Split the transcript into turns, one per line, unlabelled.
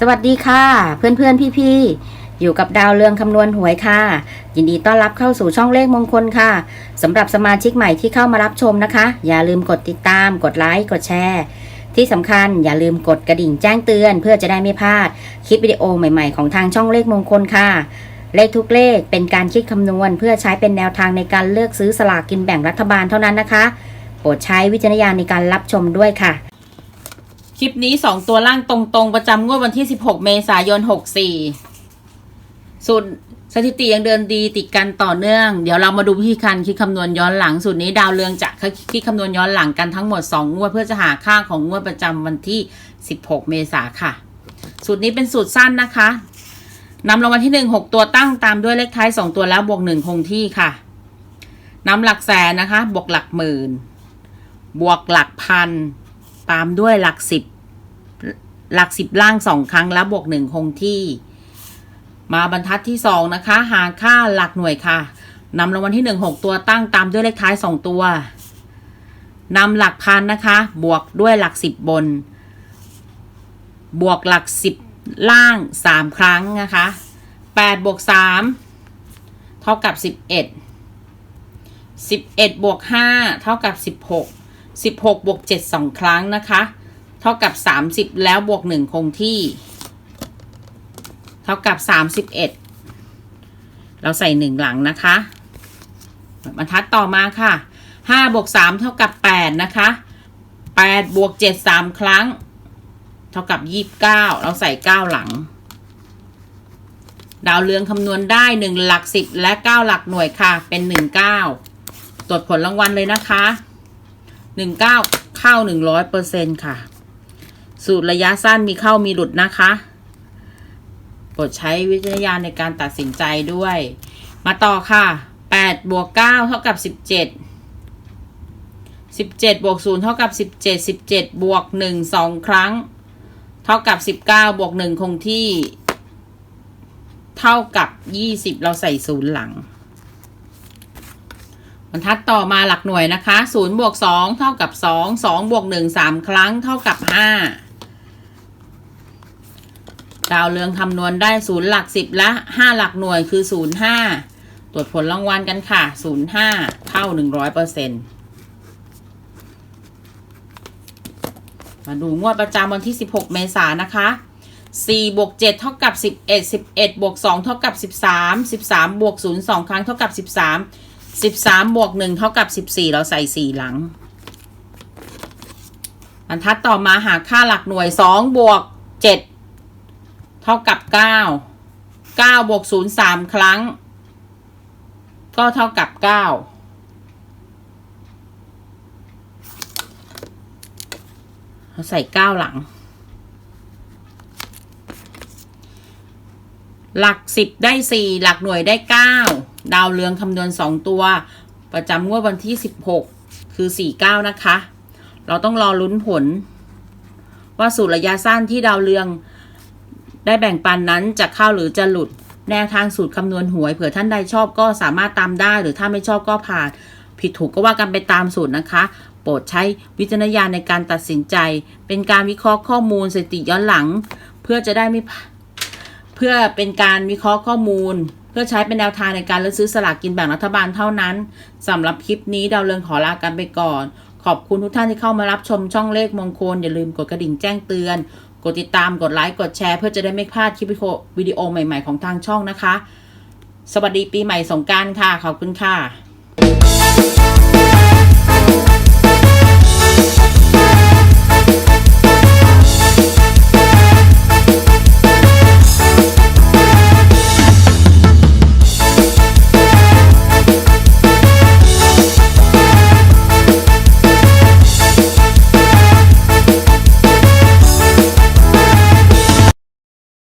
สวัสดีค่ะ เพื่อนเพื่อนพี่พี่ๆอยู่กับดาวเรืองคำนวณหวยค่ะ ยินดีต้อนรับเข้าสู่ช่องเลขมงคลค่ะสำหรับสมาชิกใหม่ที่เข้ามารับชมนะคะ อย่าลืมกดติดตาม กดไลค์กดแชร์ที่สำคัญอย่าลืมกดกระดิ่งแจ้งเตือน เพื่อจะได้ไม่พลาดคลิปวิดีโอใหม่ ๆ ของทางช่องเลขมงคลค่ะ เลขทุกเลขเป็นการคิดคำนวณ เพื่อใช้เป็นแนวทางในการเลือกซื้อสลากกินแบ่งรัฐบาลเท่านั้นนะคะ โปรดใช้วิจารณญาณในการรับชมด้วยค่ะ
คลิปนี้2ตัวล่างตรงๆ ประจำงวดวันที่16เมษายน64สูตรสถิติยังเดินดีติดกันต่อเนื่อง เดี๋ยวเรามาดูวิธีการคิดคำนวณย้อนหลังสูตรนี้ดาวเรืองจะคิดคำนวณย้อนหลังกันทั้งหมด 2 งวดเพื่อจะหาค่าของงวดประจำวันที่ 16 เมษาค่ะ สูตรนี้เป็นสูตรสั้นนะคะนำรางวัลที่ 1 6 ตัวตั้งตามด้วยเลขท้าย 2 ตัวแล้วบวก 1 คงที่ค่ะนำหลักแสนนะคะ บวกหลักหมื่น บวกหลักพัน ตามด้วยหลักสิบ หลักสิบล่างสองครั้งแล้วบวกหนึ่งคงที่ มาบรรทัดที่สองนะคะ หาค่าหลักหน่วยค่ะนำรางวัลที่หนึ่งหกตัวตั้งตามด้วยเลขท้ายสองตัวนำหลักพันนะคะ บวกด้วยหลักสิบบน บวกหลักสิบล่างสามครั้งนะคะแปดบวกสามเท่ากับสิบเอ็ดสิบเอ็ดบวกห้าเท่ากับสิบหกสิบหกบวกเจ็ดสองครั้งนะคะ เท่ากับสามสิบแล้วบวกหนึ่งคงที่ เท่ากับสามสิบเอ็ดเราใส่หนึ่งหลังนะคะบรรทัดต่อมาค่ะห้าบวกสามเท่ากับแปดนะคะแปดบวกเจ็ดสามครั้ง เท่ากับยี่บเก้าเราใส่เก้าหลัง ดาวเรืองคำนวณได้หนึ่งหลักสิบและเก้าหลักหน่วยค่ะ เป็นหนึ่งเก้าตรวจผลรางวัลเลยนะคะหนึ่งเก้าเข้าหนึ่งร้อยเปอร์เซ็นค่ะ สูตรระยะสั้นมีเข้ามีหลุดนะคะโปรดใช้วิจารณญาณในการตัดสินใจด้วย มาต่อค่ะแปดบวกเก้าเท่ากับสิบเจ็ดสิบเจ็ดบวกศูนย์เท่ากับสิบเจ็ดสิบเจ็ดบวกหนึ่งสองครั้ง เท่ากับสิบเก้าบวกหนึ่งคงที่ เท่ากับยี่สิบเราใส่ศูนย์หลังบรรทัดต่อมาหลักหน่วยนะคะ0บวก2เท่ากับ 2 2บวก1 3 ครั้ง เท่ากับ 5 ดาวเรืองคำนวณได้0หลัก10และ5หลักหน่วยคือ0 5ตรวจผลรางวัลกันค่ะ0 5เท่า100%มาดูงวดประจำวันที่16เมษายนนะคะ4บวก7เท่ากับ11 11บเอ็ดบวก2เท่ากับ13 13บสามบวก0 2ครั้งเท่ากับ13สิบสามบวกหนึ่งเท่ากับสิบสี่เราใส่สี่หลังบรรทัดต่อมาหาค่าหลักหน่วยสองบวกเจ็ด ท่ากับเก้าเก้าบวกศูนย์สามครั้ง ก็เท่ากับเก้าเราใส่เก้าหลัง หลักสิบได้สี่หลักหน่วยได้เก้าดาวเรืองคำนวณสองตัว ประจำงวดวันที่สิบหกคือสี่เก้านะคะ เราต้องรอลุ้นผล ว่าสูตรระยะสั้นที่ดาวเรือง ได้แบ่งปันนั้นจะเข้าหรือจะหลุดแนวทางสูตรคำนวณหวยเผื่อท่านใดชอบก็สามารถตามได้ หรือถ้าไม่ชอบก็ผ่าน ผิดถูกก็ว่ากันไปตามสูตรนะคะ โปรดใช้วิจารณญาณในการตัดสินใจ เป็นการวิเคราะห์ข้อมูลสถิติย้อนหลัง เพื่อจะได้ไม่เพื่อเป็นการวิเคราะห์ข้อมูล เพื่อใช้เป็นแนวทางในการเลือกซื้อสลากกินแบ่งรัฐบาลเท่านั้นสำหรับคลิปนี้ดาวเรืองขอลากันไปก่อน ขอบคุณทุกท่านที่เข้ามารับชมช่องเลขมงคลอย่าลืมกดกระดิ่งแจ้งเตือน กดติดตามกดไลค์กดแชร์เพื่อจะได้ไม่พลาดคลิปวิดีโอใหม่ ๆ ของทางช่องนะคะ สวัสดีปีใหม่สงการค่ะ ขอบคุณค่ะ